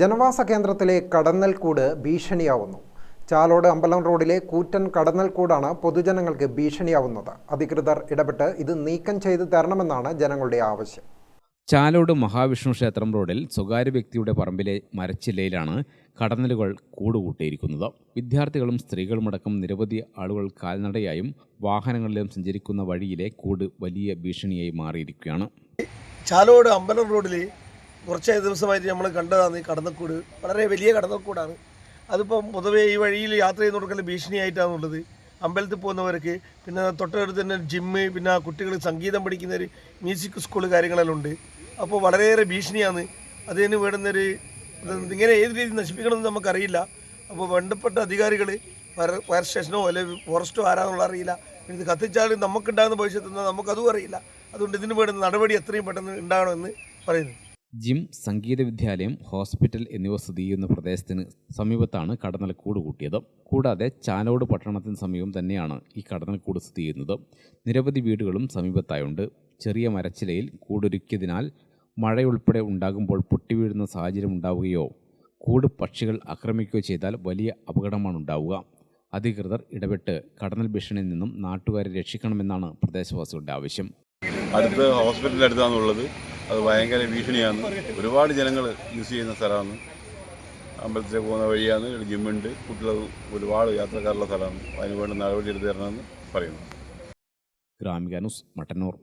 ജനവാസ കേന്ദ്രത്തിലെ കടന്നൽക്കൂട് ഭീഷണിയാവുന്നു. ചാലോട് അമ്പലം റോഡിലെ കൂറ്റൻ കടന്നൽക്കൂടാണ് പൊതുജനങ്ങൾക്ക് ഭീഷണിയാവുന്നത്. അധികൃതർ ഇടപെട്ട് ഇത് നീക്കം ചെയ്തു തരണമെന്നാണ് ജനങ്ങളുടെ ആവശ്യം. ചാലോട് മഹാവിഷ്ണു ക്ഷേത്രം റോഡിൽ സ്വകാര്യ വ്യക്തിയുടെ പറമ്പിലെ മരച്ചില്ലയിലാണ് കടന്നലുകൾ കൂടുകൂട്ടിയിരിക്കുന്നത്. വിദ്യാർത്ഥികളും സ്ത്രീകളുമടക്കം നിരവധി ആളുകൾ കാൽനടയായും വാഹനങ്ങളിലും സഞ്ചരിക്കുന്ന വഴിയിലെ കൂട് വലിയ ഭീഷണിയായി മാറിയിരിക്കുകയാണ്. ചാലോട് അമ്പലം റോഡിൽ കുറച്ച് ദിവസമായിട്ട് നമ്മൾ കണ്ടതാണ് ഈ കടന്നക്കൂട്. വളരെ വലിയ കടന്നക്കൂടാണ്. അതിപ്പം പൊതുവേ ഈ വഴിയിൽ യാത്ര ചെയ്യുന്നവർക്കെല്ലാം ഭീഷണിയായിട്ടാണുള്ളത്. അമ്പലത്തിൽ പോകുന്നവർക്ക് പിന്നെ തൊട്ടടുത്ത് തന്നെ ജിമ്മ് പിന്നെ കുട്ടികൾ സംഗീതം പഠിക്കുന്നവർ മ്യൂസിക് സ്കൂൾ കാര്യങ്ങളെല്ലാം ഉണ്ട്. അപ്പോൾ വളരെയേറെ ഭീഷണിയാണ്. അതിന് വേണ്ടുന്നൊരു ഇങ്ങനെ ഏത് രീതിയിൽ നശിപ്പിക്കണമെന്ന് നമുക്കറിയില്ല. അപ്പോൾ ബന്ധപ്പെട്ട അധികാരികൾ ഫയർ സ്റ്റേഷനോ അല്ലെങ്കിൽ ഫോറസ്റ്റോ ആരാന്നുള്ള അറിയില്ല. ഇത് കത്തിച്ചാൽ നമുക്കുണ്ടാകുന്ന ഭവിഷ്യത്ത് നമുക്കതും അറിയില്ല. അതുകൊണ്ട് ഇതിന് വേണ്ടുന്ന നടപടി എത്രയും പെട്ടെന്ന് ഉണ്ടാകണമെന്ന് പറയുന്നു. ജിം സംഗീത വിദ്യാലയം ഹോസ്പിറ്റൽ എന്നിവ സ്ഥിതി ചെയ്യുന്ന പ്രദേശത്തിന് സമീപത്താണ് കടന്നൽക്കൂട് കൂട്ടിയത്. കൂടാതെ ചാലോട് പട്ടണത്തിന് സമീപം തന്നെയാണ് ഈ കടന്നൽക്കൂട് സ്ഥിതി ചെയ്യുന്നത്. നിരവധി വീടുകളും സമീപത്തായുണ്ട്. ചെറിയ മരച്ചിലയിൽ കൂടൊരുക്കിയതിനാൽ മഴയുൾപ്പെടെ ഉണ്ടാകുമ്പോൾ പൊട്ടിവീഴുന്ന സാഹചര്യം ഉണ്ടാവുകയോ കൂട് പക്ഷികൾ ആക്രമിക്കുകയോ ചെയ്താൽ വലിയ അപകടമാണ് ഉണ്ടാവുക. അധികൃതർ ഇടപെട്ട് കടന്നൽ ഭീഷണിയിൽ നിന്നും നാട്ടുകാരെ രക്ഷിക്കണമെന്നാണ് പ്രദേശവാസികളുടെ ആവശ്യം. അടുത്ത് ഹോസ്പിറ്റലിന്റെ അടുത്താണുള്ളത്. അത് ഭയങ്കര ഭീഷണിയാണ്. ഒരുപാട് ജനങ്ങൾ യൂസ് ചെയ്യുന്ന സ്ഥലമാണ്. അമ്പലത്തിലേക്ക് പോകുന്ന വഴിയാണ്. ഇവിടെ ജിമ്മുണ്ട് കുട്ടികൾ ഒരുപാട് യാത്രക്കാരുള്ള സ്ഥലമാണ്. അതിന് വേണ്ട നടപടി എടുത്തു തരണമെന്ന് പറയുന്നു. ഗ്രാമിക മട്ടന്നൂർ.